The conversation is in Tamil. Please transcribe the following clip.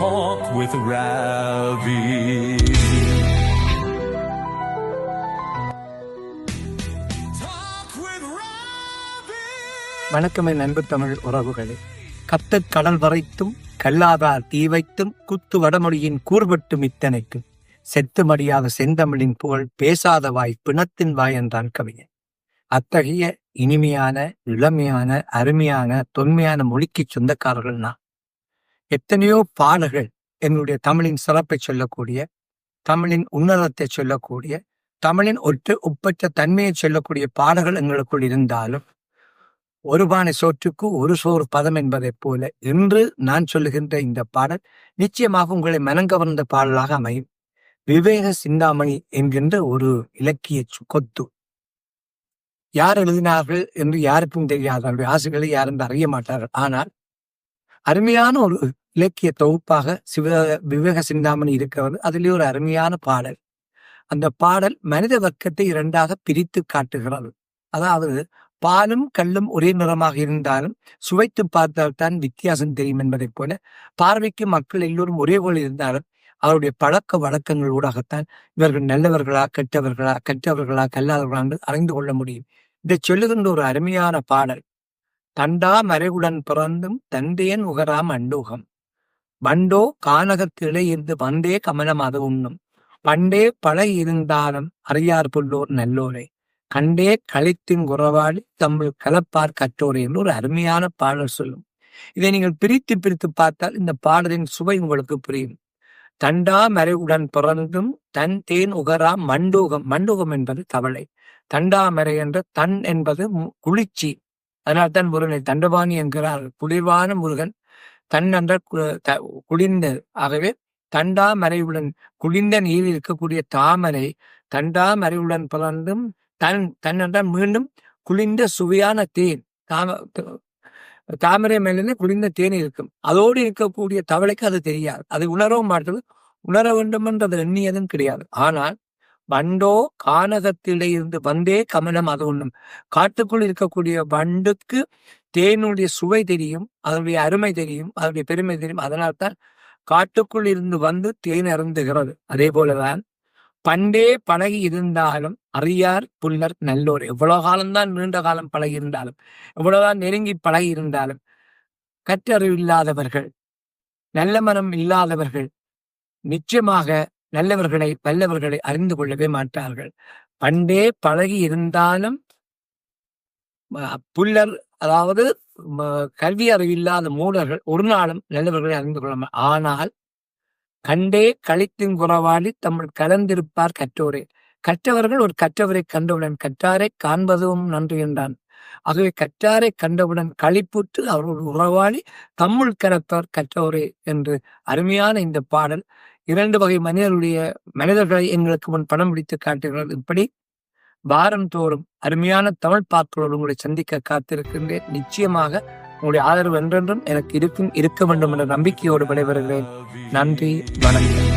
talk with Ravi. வணக்கமே with Tamil உறவுகளே. கத்தற் கடல் வரைத்தும் கல்லாதார் தீ வைத்தும் குத்து வடமொழியின் கூர்பட்டும் இத்தனைக்கும். செத்து மடியாத செந்தமிழின் புகழ் பேசாத வாய் பிணத்தின் வாய் என்றான் கவிஞன். அத்தகைய இனிமையான இளமையான அருமையான தொன்மையான மொழிக்கு சொந்தக்காரர்கள் நான். எத்தனையோ பாடல்கள் என்னுடைய தமிழின் சிறப்பை சொல்லக்கூடிய தமிழின் உன்னதத்தை சொல்லக்கூடிய தமிழின் ஒற்று ஒப்பற்ற தன்மையை சொல்லக்கூடிய பாடல்கள் எங்களுக்குள் இருந்தாலும் ஒரு பானை சோற்றுக்கு ஒரு சோறு பதம் என்பதைப் போல இன்று நான் சொல்லுகின்ற இந்த பாடல் நிச்சயமாக உங்களை மனங்கவர்ந்த பாடலாக அமையும். விவேக சிந்தாமணி என்கின்ற ஒரு இலக்கிய கொத்து. யார் எழுதினார்கள் என்று யாருக்கும் தெரியாது. அவருடைய ஆசைகளை யாரும் அறிய மாட்டார்கள். ஆனால் அருமையான ஒரு இலக்கிய தொகுப்பாக சிவ விவேக சிந்தாமணி இருக்கிறது. அதிலே ஒரு அருமையான பாடல். அந்த பாடல் மனித வர்க்கத்தை இரண்டாக பிரித்து காட்டுகிறது. அதாவது பாலும் கல்லும் ஒரே நிறமாக இருந்தாலும் சுவைத்து பார்த்தால்தான் வித்தியாசம் தெரியும் என்பதைப் போல பார்வைக்கு மக்கள் எல்லோரும் ஒரே போல் இருந்தாலும் அவருடைய பழக்க வழக்கங்கள் ஊடாகத்தான் இவர்கள் நல்லவர்களா கெட்டவர்களா கெட்டவர்களா கல்லாதவர்களா என்று அறிந்து கொள்ள முடியும். இதை சொல்லுகின்ற ஒரு அருமையான பாடல். தண்டா மறைவுடன் பிறந்தும் தந்தையன் உகராம் அண்டூகம். வண்டோ கானகத்திலே இருந்து வந்தே கமலம் அது உண்ணும். பண்டே பழகி இருந்தாலும் அறியார் புல்லோர் நல்லோரை. கண்டே களித்தின் குறவாளி தமிழ் கலப்பார் கற்றோரை என்று ஒரு அருமையான பாடல் சொல்லும். இதை நீங்கள் பிரித்து பிரித்து பார்த்தால் இந்த பாடலின் சுவை உங்களுக்கு புரியும். தண்டா மறைவுடன் பிறந்தும் தன் தேன் உகரா மண்டூகம். மண்டூகம் என்பது தவளை. தண்டாமரை என்ற தன் என்பது மு- குளிர்ச்சி. அதனால் தான் முருகனை தண்டபாணி என்கிறார் குளிர்வான முருகன் தன் என்ற த- குளிர்ந்த ஆகவே தண்டா மறைவுடன் குளிர்ந்த நீர் இருக்கக்கூடிய தாமரை தண்டா மறைவுடன் பிறந்தும் தன் தன் என்றால் மீண்டும் குளிர்ந்த சுவையான தேன் தாம தாமரை மேலே குளிர்ந்த தேன் இருக்கும். அதோடு இருக்கக்கூடிய தவளைக்கு அது தெரியாது. அது உணரவும் மாட்டது. உணர வேண்டும் என்று அது எண்ணியதும் கிடையாது. ஆனால் வண்டோ கானகத்திலே இருந்து வந்தே கமலம் அது ஒண்ணும் காட்டுக்குள் இருக்கக்கூடிய வண்டுக்கு தேனுடைய சுவை தெரியும் அதனுடைய அருமை தெரியும் அதனுடைய பெருமை தெரியும். அதனால்தான் காட்டுக்குள் இருந்து வந்து தேன் அருந்துகிறது. அதே போலதான் பண்டே பழகி இருந்தாலும் அறியார் புல்லர் நல்லோர். எவ்வளவு காலம்தான் நீண்ட காலம் பழகி இருந்தாலும் எவ்வளவுதான் நெருங்கி பழகி இருந்தாலும் கற்றறிவு இல்லாதவர்கள் நல்ல மனம் இல்லாதவர்கள் நிச்சயமாக நல்லவர்களை வல்லவர்களை அறிந்து கொள்ளவே மாட்டார்கள். பண்டே பழகி இருந்தாலும் புல்லர் அதாவது கல்வி அறிவு இல்லாத மூடர்கள் ஒரு நாளும் நல்லவர்களை அறிந்து கொள்ள ஆனால் கண்டே கழித்தின் குறவாளி தமிழ் கலந்திருப்பார் கற்றோரே. கற்றவர்கள் ஒரு கற்றவரை கண்டவுடன் கற்றாரை காண்பதும் நன்று என்றான். ஆகவே கற்றாரை கண்டவுடன் களிப்புற்று அவர்கள் உறவாளி தமிழ் கலத்தார் கற்றோரே என்று அருமையான இந்த பாடல். இரண்டு வகை மனிதர்களுடைய மனிதர்களை எங்களுக்கு முன் படம் பிடித்து காட்டுகிறது. இப்படி வாரம் தோறும் அருமையான தமிழ் பாக்களோடு உங்களை சந்திக்க காத்திருக்கின்றேன். நிச்சயமாக உங்களுடைய ஆதரவு என்றென்றும் எனக்கு இருக்கும் இருக்க வேண்டும் என்ற நம்பிக்கையோடு விடைபெறுகிறேன். நன்றி வணக்கம்.